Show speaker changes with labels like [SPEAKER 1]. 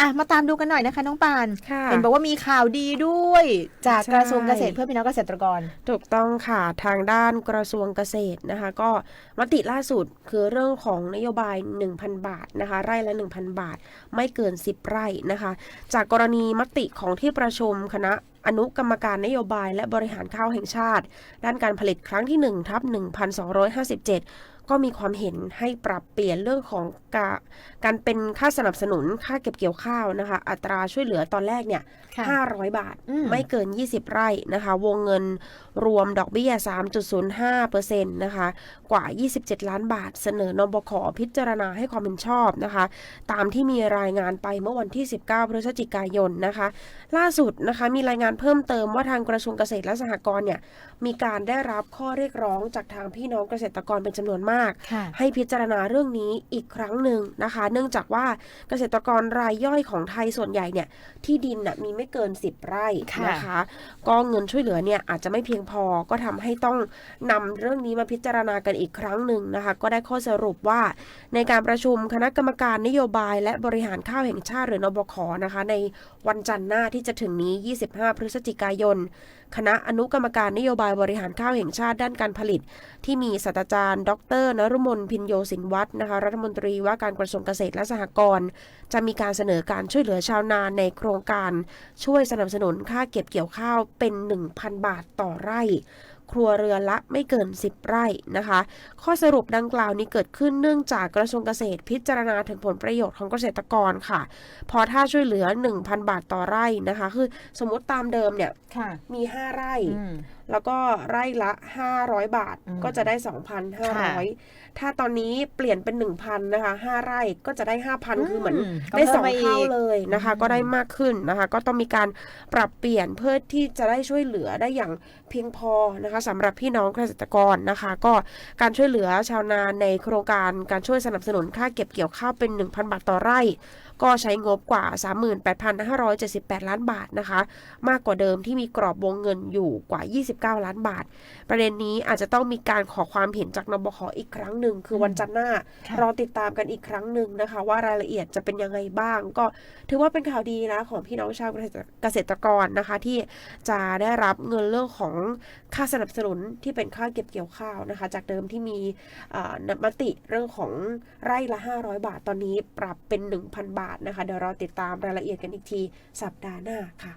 [SPEAKER 1] อะมาตามดูกันหน่อยนะคะ น้องปาน
[SPEAKER 2] ค่ะ
[SPEAKER 1] เห็นบอกว่ามีข่าวดีด้วย จาก
[SPEAKER 2] ใช่
[SPEAKER 1] กระทรวงเกษตรเพื่อพี่น้องเกษตรกร
[SPEAKER 2] ถูกต้องค่ะทางด้านกระทรวงเกษตรนะคะ ก็มติล่าสุดคือเรื่องของนโยบาย 1,000 บาทนะคะ ไร่ละ 1,000 บาท ไม่เกิน 10 ไร่นะคะ จากกรณีมติของที่ประชุมคณะอนุกรรมการนโยบายและบริหารข้าวแห่งชาติ ด้านการผลิตครั้งที่1ทับ1257 ก็มีความเห็นให้ปรับเปลี่ยนเรื่องของกาการเป็นค่าสนับสนุนค่าเก็บเกี่ยวข้าวนะคะ อัตราช่วยเหลือตอนแรกเนี่ย
[SPEAKER 1] ค่ะ
[SPEAKER 2] 500บาท
[SPEAKER 1] อืม
[SPEAKER 2] ไม่เกิน 20 ไร่นะคะ วงเงินรวมดอกเบี้ย 3.05%นะคะ กว่า 27 ล้านบาท เสนอนบขพิจารณาให้ความเห็นชอบนะคะ ตามที่มีรายงานไปเมื่อวันที่ 19 พฤศจิกายนนะคะ ล่าสุดนะคะมีรายงานเพิ่มเติมว่าทางกระทรวงเกษตรและสหกรณ์เนี่ยมีการได้รับข้อเรียกร้องจากทางพี่น้องเกษตรกรเป็นจำนวนมาก
[SPEAKER 1] ค่ะ
[SPEAKER 2] ให้พิจารณาเรื่องนี้อีกครั้งหนึ่งนะคะ เนื่องจากว่าเกษตรกรรายย่อยของไทยส่วนใหญ่เนี่ยที่ดินน่ะมีไม่เกิน 10 ไร่
[SPEAKER 1] ค่ะ
[SPEAKER 2] นะคะก็เงินช่วยเหลือเนี่ยอาจจะไม่เพียงพอก็ทำให้ต้องนำเรื่องนี้มาพิจารณากันอีกครั้งหนึ่งนะคะ ก็ได้ข้อสรุปว่าในการประชุมคณะกรรมการนโยบาย และบริหารข้าวแห่งชาติหรือนบคนะคะ ในวันจันทร์หน้าที่จะถึงนี้ 25 พฤศจิกายน คณะอนุกรรมการนโยบายบริหารข้าวแห่งชาติด้านการผลิต ที่มีศาสตราจารย์ ดรนรุมนพินโยสินวัฒน์นะคะรัฐมนตรีว่าการกระทรวงเกษตรและสหกรณ์จะมีการเสนอการช่วยเหลือชาวนาในโครงการ ช่วยสนับสนุนค่าเก็บเกี่ยวข้าวเป็น 1,000 บาทต่อไร่ ครัวเรือนละไม่เกิน 10 ไร่นะคะ ข้อสรุปดังกล่าวนี้เกิดขึ้นเนื่องจากกระทรวงเกษตรพิจารณาถึงผลประโยชน์ของเกษตรกรค่ะ พอถ้าช่วยเหลือ 1,000 บาทต่อไร่นะคะ คือสมมติตามเดิมเนี่ย
[SPEAKER 1] ค่ะ
[SPEAKER 2] มี 5 ไร่
[SPEAKER 1] อืม
[SPEAKER 2] แล้วก็ไร่ละ 500 บาท
[SPEAKER 1] อืม
[SPEAKER 2] ก็จะได้
[SPEAKER 1] ค่ะ
[SPEAKER 2] 2,500 ถ้าตอนนี้เปลี่ยนเป็น 1,000นะคะ5ไร่ก็จะได้ 5,000 คือเหมือน
[SPEAKER 1] ก็
[SPEAKER 2] ได้
[SPEAKER 1] เพิ่
[SPEAKER 2] ส
[SPEAKER 1] ม
[SPEAKER 2] อง
[SPEAKER 1] มาอีก
[SPEAKER 2] เท่าเลยนะคะ
[SPEAKER 1] อืม
[SPEAKER 2] ก็ได้มากขึ้นนะคะ ก็ต้องมีการปรับเปลี่ยนเพื่อที่จะได้ช่วยเหลือได้อย่างเพียงพอนะคะสำหรับพี่น้องเกษตรกรนะคะ ก็การช่วยเหลือชาวนาในโครงการการช่วยสนับสนุนค่าเก็บเกี่ยวข้าวเป็น 1,000 บาทต่อไร่ ก็ใช้งบกว่า 38,578 ล้านบาทนะคะ มากกว่าเดิมที่มีกรอบวงเงินอยู่กว่า 29 ล้านบาท ประเด็นนี้อาจจะต้องมีการขอความเห็นจากนบขอีกครั้งหนึ่งคือวันจันทร์หน้า
[SPEAKER 1] ค่ะ
[SPEAKER 2] รอติดตามกันอีกครั้งหนึ่งนะคะ ว่ารายละเอียดจะเป็นยังไงบ้าง ก็ถือว่าเป็นข่าวดีนะของพี่น้องชาวเกษตรเกษตรกรนะคะ ที่จะได้รับเงินเรื่องของค่าสนับสนุนที่เป็นค่าเก็บเกี่ยวข้าวนะคะ จากเดิมที่มีมติเรื่องของไร่ละ 500 บาท ตอนนี้ปรับเป็น 1,000 บาทนะคะ เดี๋ยวเราติดตามรายละเอียดกันอีกทีสัปดาห์หน้าค่ะ